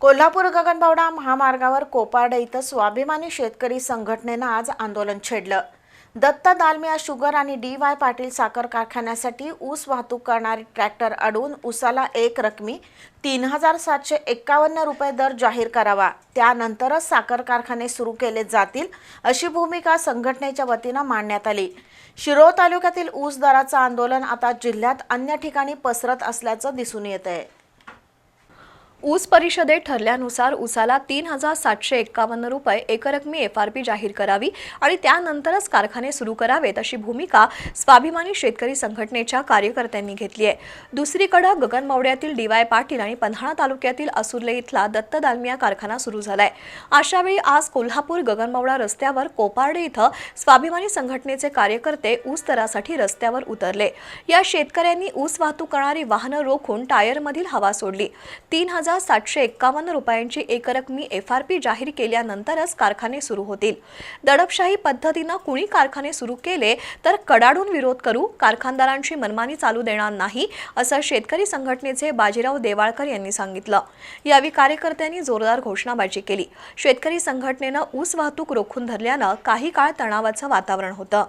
कोल्हापूर गगनबावडा महामार्गावर कोपार्डे इथं स्वाभिमानी शेतकरी संघटनेनं आज आंदोलन छेडलं. दत्त दालमिया शुगर आणि डी वाय पाटील साखर कारखान्यासाठी ऊस वाहतूक करणारी ट्रॅक्टर अडवून ऊसाला एक रकमी तीन हजार सातशे एक्कावन्न रुपये दर जाहीर करावा. त्यानंतरच साखर कारखाने सुरू केले जातील अशी भूमिका संघटनेच्या वतीनं मांडण्यात आली. शिरोळ तालुक्यातील ऊस दराचं आंदोलन आता जिल्ह्यात अन्य ठिकाणी पसरत असल्याचं दिसून येत आहे ऊस परिषदेत ठरल्यानुसार ऊसाला तीन हजार सातशे एक्कावन्न रुपये एकरकमी एफ आर पी जाहीर करावी आणि त्यानंतरच कारखाने सुरू करावेत अशी भूमिका स्वाभिमानी शेतकरी संघटनेच्या कार्यकर्त्यांनी घेतली आहे. दुसरीकडे गगनमावड्यातील डी वाय पाटील आणि पन्हाळा तालुक्यातील असुर्ले इथला दत्त दालमिया कारखाना सुरू झालाय. अशावेळी आज कोल्हापूर गगनमावडा रस्त्यावर कोपार्डे इथं स्वाभिमानी संघटनेचे कार्यकर्ते ऊस दरासाठी रस्त्यावर उतरले. या शेतकऱ्यांनी ऊस वाहतूक करणारी वाहनं रोखून टायरमधील हवा सोडली. तीन हजार सातशे एक्कावन्न रुपयांची एकरकमी एफ आर पी जाहीर केल्यानंतरच कारखाने सुरू होतील. दडपशाही पद्धतीनं कुणी कारखाने सुरू केले तर कडाडून विरोध करू कारखानदारांची मनमानी चालू देणार नाही असं शेतकरी संघटनेचे बाजीराव देवाळकर यांनी सांगितलं. यावेळी कार्यकर्त्यांनी जोरदार घोषणाबाजी केली. शेतकरी संघटनेनं ऊस वाहतूक रोखून धरल्यानं काही काळ तणावाचं वातावरण होतं.